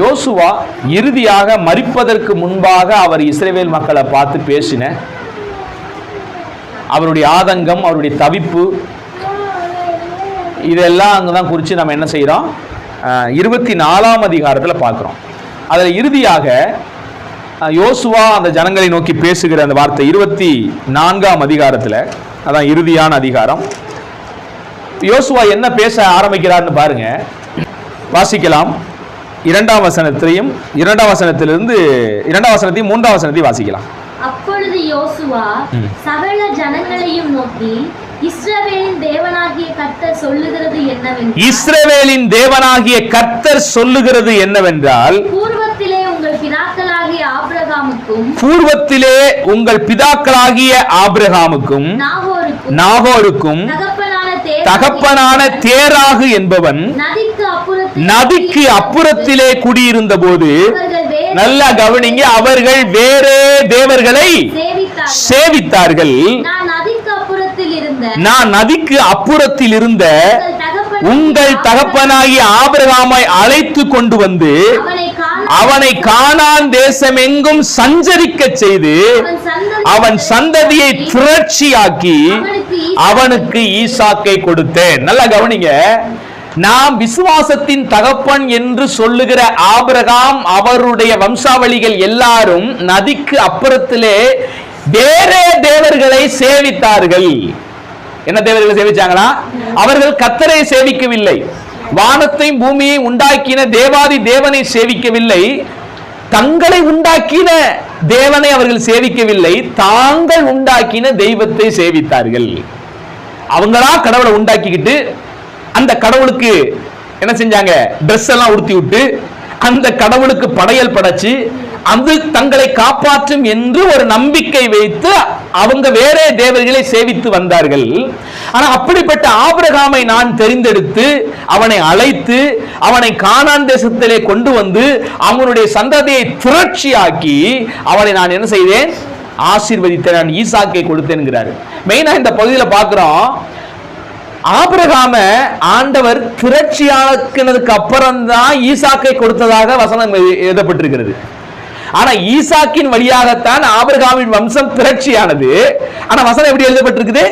யோசுவா இறுதியாக மறிப்பதற்கு முன்பாக அவர் இஸ்ரேவேல் மக்களை பார்த்து பேசின. அவருடைய ஆதங்கம் அவருடைய தவிப்பு இதெல்லாம் அங்கே தான் குறித்து நம்ம என்ன செய்கிறோம் இருபத்தி நாலாம் அதிகாரத்தில் பார்க்குறோம். அதில் இறுதியாக யோசுவா அந்த ஜனங்களை நோக்கி பேசுகிற அந்த வார்த்தை இருபத்தி நான்காம் அதிகாரத்தில் அதான் இறுதியான அதிகாரம். யோசுவா என்ன பேச ஆரம்பிக்கிறார்னு பாருங்க. வாசிக்கலாம். இரண்டாம் வசனத்தையும் இரண்டாம் வசனத்திலிருந்து இரண்டாம் வசனத்தையும் மூன்றாம் வசனத்தையும் வாசிக்கலாம் அப்பொழுது யோசுவா. சகல ஜனங்களையும் நோக்கி இஸ்ரவேலின் தேவனாகிய கர்த்தர் சொல்லுகிறது என்னவென்றால் இஸ்ரவேலின் தேவனாகிய கர்த்தர் சொல்லுகிறது என்னவென்றால் பூர்வத்திலே உங்கள் பிதாக்களாகிய ஆபிரகாமுக்கும் பூர்வத்திலே உங்கள் பிதாக்களாகிய ஆபிரகாமுக்கும் நாகோருக்கும் நாகோருக்கும் தகப்பனான தேராகு என்பவன் நதிக்கு நதிக்கு அப்புறத்திலே குடியிருந்த போது நல்லா கவனிங்க அவர்கள் வேறே தேவர்களை சேவித்தார்கள். நான் நதிக்கு அப்புறத்தில் இருந்த உங்கள் தகப்பனாகிய ஆபிரகாமை அழைத்து கொண்டு வந்து அவனை காண அவனை கானான் தேசமெங்கும் சஞ்சரிக்க செய்து அவன் சந்ததி அவன் சந்ததியை திரட்சியாக்கி அவனுக்கு அவனுக்கு ஈசாக்கை கொடுத்தேன். நல்லா கவனிங்க. நாம் விசுவாசத்தின் தகப்பன் என்று சொல்லுகிற ஆபிரகாம் அவருடைய வம்சாவளிகள் எல்லாரும் நதிக்கு அப்புறத்திலே வேறே தேவர்களை சேவித்தார்கள். என்ன தேவர்களை சேவிச்சாங்களா? அவர்கள் கத்தரை சேவிக்கவில்லை. வானத்தையும் பூமியை உண்டாக்கின தேவாதி தேவனை சேவிக்கவில்லை. தங்களை உண்டாக்கின தேவனை அவர்கள் சேவிக்கவில்லை. தாங்கள் உண்டாக்கின தெய்வத்தை சேவித்தார்கள். அவங்களா கடவுளை உண்டாக்கிக்கிட்டு அந்த கடவுளுக்கு என்ன செஞ்சாங்க? ட்ரெஸ் எல்லாம் உடுத்தி விட்டு அந்த கடவுளுக்கு படையல் படைச்சு அது தங்களை காப்பாற்றும் என்று ஒரு நம்பிக்கை வைத்து அவங்க வேற தேவர்களை சேவித்து வந்தார்கள். ஆனா அப்படிப்பட்ட ஆபிரகாமை நான் தெரிந்தெடுத்து அவனை அழைத்து அவனை காணான் தேசத்திலே கொண்டு வந்து அவனுடைய சந்ததியை திரட்சியாக்கி அவனை நான் என்ன செய்தேன்? ஆசீர்வதித்தேன் நான் ஈசாக்கை கொடுத்தேன்கிறாரு மெயினா இந்த பகுதியில் பார்க்கிறோம் ஆபிரகாம ஆண்டவர் திரட்சியாக்கினதுக்கு அப்புறம் தான் ஈசாக்கை கொடுத்ததாக வசனம் எழு- எழுதப்பட்டிருக்கிறது. ஆனா ஈசாக்கின் வழியாகத்தான் ஆபிரகாமின் வம்சம் திரட்சியானது. ஆனா வசனம் எப்படி எழுதப்பட்டிருக்குது?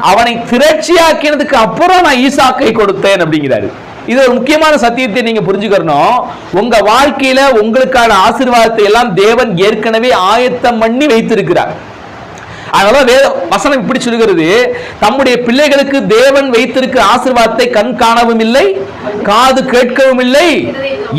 அவனை திரட்சியாக்கினதுக்கு அப்புறம் நான் ஈசாக்கை கொடுத்தேன் அப்படிங்கிறாரு. இது ஒரு முக்கியமான சத்தியத்தை நீங்க புரிஞ்சுக்கணும். உங்க வாழ்க்கையில உங்களுக்கான ஆசீர்வாதத்தை எல்லாம் தேவன் ஏற்கனவே ஆயத்தம் பண்ணி வைத்திருக்கிறார். அதனால வேத வசனம் இப்படி சொல்லுகிறது. தம்முடைய பிள்ளைகளுக்கு தேவன் வைத்திருக்க ஆசிர்வாதத்தை கண் காணவும் இல்லை காது கேட்கவும் இல்லை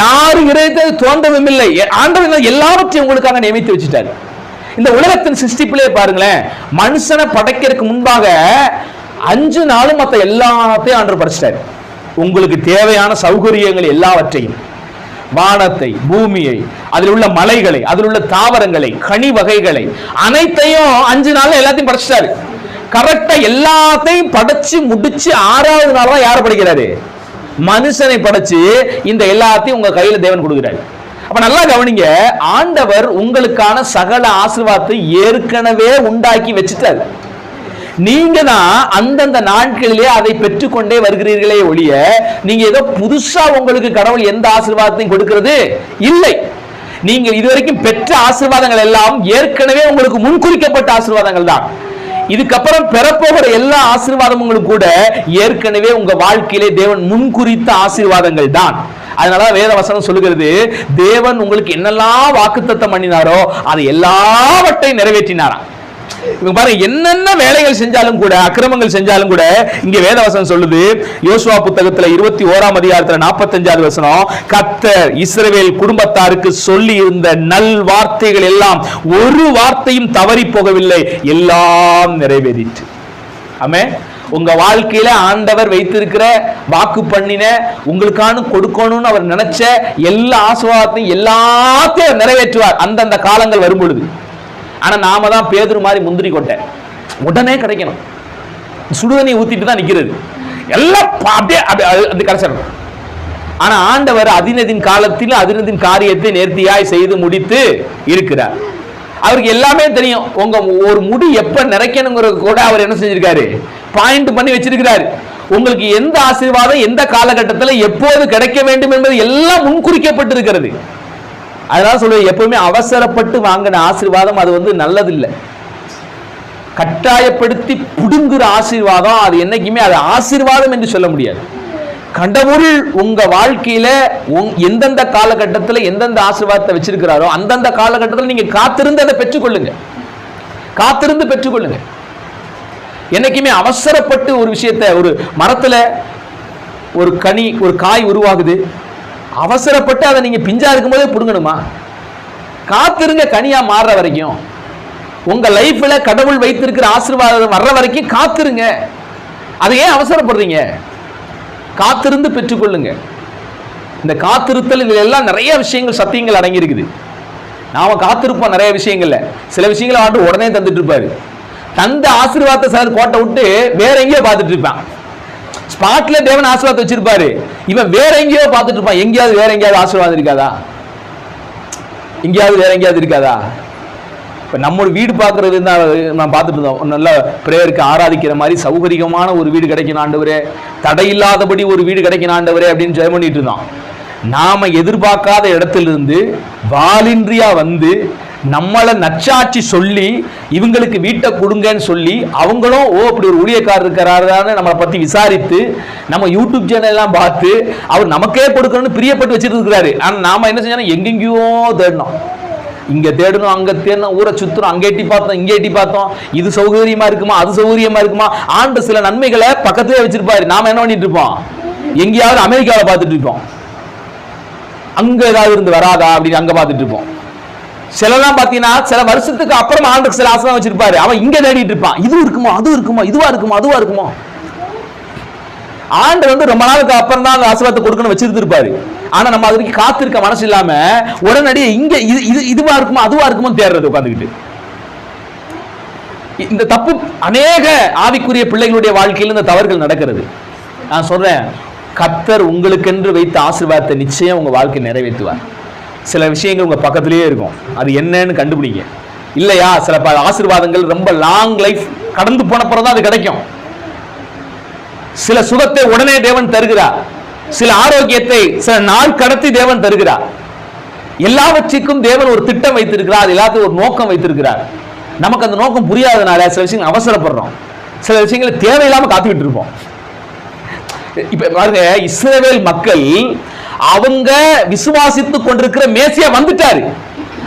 யாரும் இறைத்தை தோன்றவும் இல்லை. ஆண்டவர் எல்லாவற்றையும் உங்களுக்காக நியமித்து வச்சுட்டாரு. இந்த உலகத்தின் சிருஷ்டிப்பிலே பாருங்களேன் மனுஷனை படைக்கிறதுக்கு முன்பாக அஞ்சு நாளும் மற்ற எல்லாத்தையும் ஆண்டு படைச்சிட்டாரு. உங்களுக்கு தேவையான சௌகரியங்கள் எல்லாவற்றையும். வானத்தை பூமியை அதில் உள்ள மலைகளை அதில் உள்ள தாவரங்களை கனி வகைகளை அனைத்தையும் அஞ்சு நாள்ல எல்லாத்தையும் படைச்சிட்டாரு. கரெக்டா எல்லாத்தையும் படைச்சு முடிச்சு ஆறாவது நாள் தான் யாரை படைக்கிறாரு? மனுஷனை படைச்சு இந்த எல்லாத்தையும் உங்க கையில தேவன் கொடுக்கிறாரு. அப்ப நல்லா கவனிங்க ஆண்டவர் உங்களுக்கான சகல ஆசிர்வாதத்தை ஏற்கனவே உண்டாக்கி வச்சுட்டாரு. நீங்க தான் அந்தந்த நாட்களிலே அதை பெற்றுக்கொண்டே வருகிறீர்களே ஒழிய நீங்க ஏதோ புதுசா உங்களுக்கு கடவுள் எந்த ஆசீர்வாதத்தையும் கொடுக்கிறது? இல்லை. நீங்கள் இதுவரைக்கும் பெற்ற ஆசீர்வாதங்கள் எல்லாம் ஏற்கனவே உங்களுக்கு முன்குறிக்கப்பட்ட ஆசீர்வாதங்கள் தான். இதுக்கப்புறம் பெறப்போகிற எல்லா ஆசீர்வாதங்களும் கூட ஏற்கனவே உங்க வாழ்க்கையிலே தேவன் முன்குறித்த ஆசீர்வாதங்கள் தான். அதனால வேத வசனம் சொல்லுகிறது தேவன் உங்களுக்கு என்னெல்லாம் வாக்குத்தத்தம் பண்ணினாரோ அதை எல்லாவற்றையும் நிறைவேற்றினாராம். இவங்க பாருங்க என்னென்ன வேலைகள் செஞ்சாலும் கூட அக்கிரமங்கள் செஞ்சாலும் கூட இங்க வேதவசனம் சொல்லுது யோசுவா புத்தகத்துல இருபத்தி ஓராம் அதிகாரத்துல நாற்பத்தஞ்சாவது வசனம் கத்தர் இஸ்ரவேல் குடும்பத்தாருக்கு சொல்லி இருந்த நல் வார்த்தைகள் எல்லாம் ஒரு வார்த்தையும் தவறி போகவில்லை எல்லாம் நிறைவேறிட்டு ஆமே உங்க வாழ்க்கையில ஆண்டவர் வைத்திருக்கிற வாக்கு பண்ணின உங்களுக்கான கொடுக்கணும்னு அவர் நினைச்ச எல்லா ஆசீர்வாதத்தையும் எல்லாத்தையும் நிறைவேற்றுவார். அந்தந்த காலங்கள் வரும் பொழுது. ஆனால் நாம தான் பேதுரு மாதிரி முந்திரி கொட்டை. உடனே கிடைக்கணும். சுடுதண்ணி ஊற்றிட்டு தான் நிற்கிறது எல்லாம் அப்படியே அப்படியே அது- அது கிடைச்சிடணும் ஆண்டவர் அதினதின் காலத்தில் அதினதின் காரியத்தை நேர்த்தியாய் செய்து முடித்து இருக்கிறார். அவருக்கு எல்லாமே தெரியும். உங்க ஒரு முடி எப்ப நிறைக்கணுங்கிறது கூட அவர் என்ன செஞ்சிருக்காரு? பாயிண்ட் பண்ணி வச்சிருக்கிறாரு. உங்களுக்கு எந்த ஆசீர்வாதம் எந்த காலகட்டத்தில் எப்போது கிடைக்க வேண்டும் என்பது எல்லாம் முன்குறிக்கப்பட்டிருக்கிறது. அதனால சொல்லுவேன் எப்பவுமே அவசரப்பட்டு வாங்கின ஆசீர்வாதம் அது வந்து நல்லதில்லை. கட்டாயப்படுத்தி புடுங்குற ஆசீர்வாதம் அது என்னைக்குமே அது ஆசீர்வாதம் என்று சொல்ல முடியாது. கடவுள் உங்க வாழ்க்கையில எந்தெந்த காலகட்டத்தில் எந்தெந்த ஆசீர்வாதத்தை வச்சிருக்கிறாரோ அந்தந்த காலகட்டத்தில் நீங்க காத்திருந்து அதை பெற்றுக்கொள்ளுங்க. காத்திருந்து பெற்றுக்கொள்ளுங்க. என்னைக்குமே அவசரப்பட்டு ஒரு விஷயத்தை ஒரு மரத்துல ஒரு கனி ஒரு காய் உருவாகுது. அவசரப்பட்டு அதை நீங்கள் பிஞ்சா இருக்கும்போதே பிடுங்கணுமா? காத்திருங்க கனியாக மாறுற வரைக்கும். உங்கள் லைஃப்பில் கடவுள் வைத்திருக்கிற ஆசீர்வாதம் வர்ற வரைக்கும் காத்திருங்க. அதை ஏன் அவசரப்படுறீங்க? காத்திருந்து பெற்றுக்கொள்ளுங்க. இந்த காத்திருத்தல் இதில் எல்லாம் நிறைய விஷயங்கள் சத்தியங்கள் அடங்கியிருக்குது. நாம் காத்திருப்போம் நிறைய விஷயங்கள்ல. சில விஷயங்களை ஆண்டு உடனே தந்துட்டு இருப்பாரு. தந்த ஆசீர்வாதத்தை சார் கோட்டை விட்டு வேற எங்கேயோ பார்த்துட்டு இருப்பான். ஸ்பாட்ல தேவன் ஆசீர்வாதம் வச்சிருப்பாரு. இவன் வேற எங்கேயோ பார்த்துட்டு இருப்பான். எங்கேயாவது வேற எங்கேயாவது ஆசீர்வாதம் இருக்காதா? எங்கேயாவது வேற எங்கேயாவது இருக்காதா? இப்போ நம்ம ஒரு வீடு பார்க்கறது தான் நான் பார்த்துட்டு இருந்தோம். நல்ல பிரேயருக்கு ஆராதிக்கிற மாதிரி சௌகரியமான ஒரு வீடு கிடைக்கணும் ஆண்டவரே. தடையில்லாதபடி ஒரு வீடு கிடைக்கணும் ஆண்டவரே அப்படின்னு ஜெயம் பண்ணிட்டு இருந்தோம் நாம எதிர்பார்க்காத இடத்திலிருந்து வாலின்றியா வந்து நம்மளை நச்சாட்சி சொல்லி இவங்களுக்கு வீட்டை கொடுங்கன்னு சொல்லி அவங்களும் ஓ அப்படி ஒரு ஊழியக்காரர் இருக்கிறாருன்னு நம்மளை பத்தி விசாரித்து நம்ம யூடியூப் சேனல்லாம் பார்த்து அவர் நமக்கே கொடுக்கணும்னு பிரியப்பட்டு வச்சுட்டு இருக்கிறாரு. ஆனால் நாம என்ன செஞ்சோம் எங்கெங்கேயோ தேடணும். இங்க தேடணும் அங்க தேடணும் ஊரை சுத்துறோம் அங்கே எட்டி பார்த்தோம் இங்கே எட்டி பார்த்தோம். இது சௌகரியமா இருக்குமா அது சௌகரியமா இருக்குமா? ஆண்டு சில நன்மைகளை பக்கத்திலே வச்சிருப்பாரு. நாம என்ன பண்ணிட்டு இருப்போம்? எங்கேயாவது அமெரிக்காவில் பார்த்துட்டு இருப்போம். அங்க ஏதாவது இருந்து வராதா அப்படின்னு அங்க பார்த்துட்டு இருப்போம். சிலலாம் பார்த்தீங்கன்னா சில வருஷத்துக்கு அப்புறம் ஆண்டுக்கு சில ஆசனம் வச்சிருப்பாரு. அவன் இங்க தேடிட்டு இருப்பான். இது இருக்குமோ? அது இருக்குமோ? இதுவா இருக்குமோ? அதுவா இருக்குமோ? ஆண்டு வந்து ரொம்ப நாளுக்கு அப்புறம் தான் அந்த ஆசீர்வாதத்தை கொடுக்கணும் வச்சிருந்திருப்பாரு. ஆனா நம்ம அதுக்கு காத்திருக்க மனசு இல்லாம உடனடியே இங்க இது இது இதுவா இருக்குமோ? அதுவா இருக்குமோ தேடுறது உட்காந்துக்கிட்டு இந்த தப்பு அநேக ஆவிக்குரிய பிள்ளைகளுடைய வாழ்க்கையில் இந்த தவறுகள் நடக்கிறது. நான் சொல்றேன் கத்தர் உங்களுக்கென்று வைத்த ஆசீர்வாதத்தை நிச்சயம் உங்க வாழ்க்கை நிறைவேற்றுவார். சில விஷயங்கள் உங்க பக்கத்துலேயே இருக்கும். அது என்னன்னு கண்டுபிடிங்க. இல்லையா? சில ப- ஆசீர்வாதங்கள் ரொம்ப லாங் லைஃப் கடந்து போன பிறகு தான் அது கிடைக்கும். சில சுகத்தை உடனே தேவன் தருகிறார் சில ஆரோக்கியத்தை சில நாள் கடத்தி தேவன் தருகிறார் எல்லாவற்றிற்கும் தேவன் ஒரு திட்டம் வைத்திருக்கிறார். எல்லாத்துக்கும் ஒரு நோக்கம் வைத்திருக்கிறார். நமக்கு அந்த நோக்கம் புரியாதனால சில விஷயங்கள் அவசரப்படுறோம். சில விஷயங்களை தேவையில்லாம காத்துக்கிட்டு இருப்போம். இப்ப பாருங்க இஸ்ரேவேல் மக்கள் அவங்க விசுவாசித்து கொண்டிருக்கிற மேசியா வந்துட்டாரு.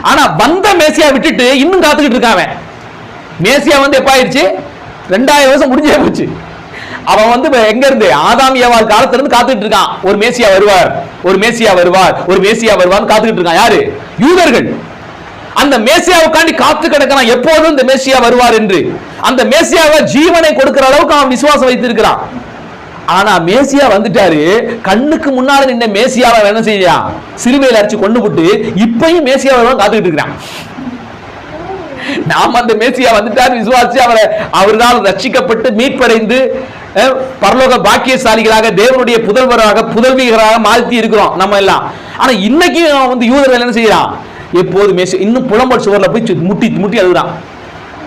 ஆனா வந்த மேசியா விட்டுட்டு இன்னும் காத்துக்கிட்டு இருக்கான் அவன். மேசியா வந்து எப்ப ஆயிடுச்சு? ரெண்டாயிரம் வருஷம் முடிஞ்சே போச்சு. அவன் வந்து எங்க இருந்து? ஆதாம் ஏவாள் காலத்துல இருந்து காத்துக்கிட்டு இருக்கான். ஒரு மேசியா வருவார் ஒரு மேசியா வருவார் ஒரு மேசியா வருவார்னு காத்துக்கிட்டு இருக்கான். யாரு? யூதர்கள். அந்த மேசியாவுக்காண்டி காத்து கிடக்கிறான். எப்போதும் இந்த மேசியா வருவார் என்று. அந்த மேசியாவை ஜீவனை கொடுக்கிற அளவுக்கு அவன் விசுவாசம் வைத்திருக்கிறான். ஆனா மேசியா வந்துட்டாரு. கண்ணுக்கு முன்னால நின்ன மேசியாவை என்ன செய்யான் சிலுவையில் அரைச்சு கொண்டு போட்டு இப்பயும் மேசியா வருவான் காத்துக்கிட்டு இருக்கிறான். நாம் அந்த மேசியா வந்துட்டார் விசுவாசி அவரை. அவரால் ரட்சிக்கப்பட்டு மீட்படைந்து பரலோக பாக்கியசாலிகளாக தேவனுடைய புதல்வராக புதல்விகளாக மாற்றி இருக்கிறோம் நம்ம எல்லாம். ஆனா இன்னைக்கு வந்து யூதர்கள் என்ன செய்யறான்? எப்போது மேசி இன்னும் புலம்பல் சுவர்ல போய் முட்டி முட்டி அழுகுறான்.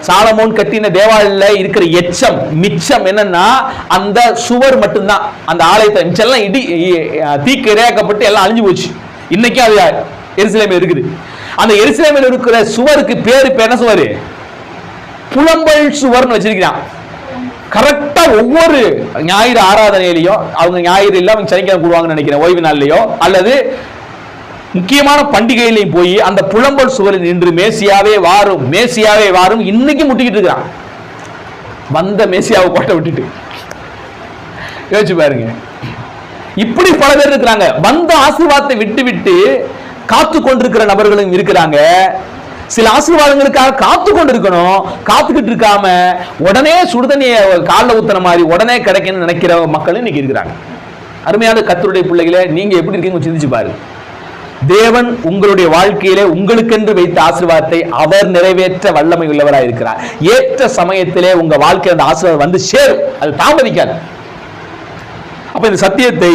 சாலமோன் கட்டின தேவாலயில இருக்கிற எச்சம் மிச்சம் என்னன்னா அந்த சுவர் மட்டும்தான். அந்த ஆலயத்தை மிச்சம்லாம் இடி தீக்கு இரையாக்கப்பட்டு எல்லாம் அழிஞ்சு போச்சு. இன்னைக்கு அது எரிசிலேமே இருக்குது. அந்த எருசலேமில் இருக்கிற சுவருக்கு பேர் இப்போ என்ன சுவர்? புலம்பல் சுவர்னு வச்சிருக்கிறான். கரெக்டா ஒவ்வொரு ஞாயிறு ஆராதனையிலையும் அவங்க ஞாயிறு இல்லை அவங்க சனிக்கிழமை கூடுவாங்கன்னு நினைக்கிறேன் ஓய்வு நாள்லையோ அல்லது முக்கியமான பண்டிகையிலையும் போய் அந்த புலம்பல் சுவரில் நின்று மேசியாவே வாரும் மேசியாவே வாரும். இன்னைக்கு முட்டிக்கிட்டு இருக்கிறான். வந்த மேசியாவை கோட்டை விட்டுட்டு. யோசிச்சு பாருங்க. இப்படி பல பேர் இருக்கிறாங்க. வந்த ஆசீர்வாதத்தை விட்டு விட்டு காத்து கொண்டிருக்கிற நபர்களும் இருக்கிறாங்க. சில ஆசீர்வாதங்களுக்காக காத்து கொண்டிருக்கணும். காத்துக்கிட்டு இருக்காம உடனே சுடுதண்ணியை காலில் ஊத்துன மாதிரி உடனே கிடைக்கணும்னு நினைக்கிற மக்களும் இன்னைக்கு இருக்கிறாங்க. அருமையான கத்தருடைய பிள்ளைகளை நீங்க எப்படி இருக்கீங்க சிந்திச்சு பாருங்க. தேவன் உங்களுடைய வாழ்க்கையிலே உங்களுக்கென்று வைத்த ஆசீர்வாதத்தை அவர் நிறைவேற்ற வல்லமை உள்ளவராக இருக்கிறார் ஏற்ற சமயத்திலே உங்க வாழ்க்கை அந்த ஆசீர்வாதம் வந்து சேரும். அது தாமதிக்காது. அப்ப இந்த சத்தியத்தை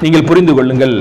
நீங்கள் புரிந்து கொள்ளுங்கள்.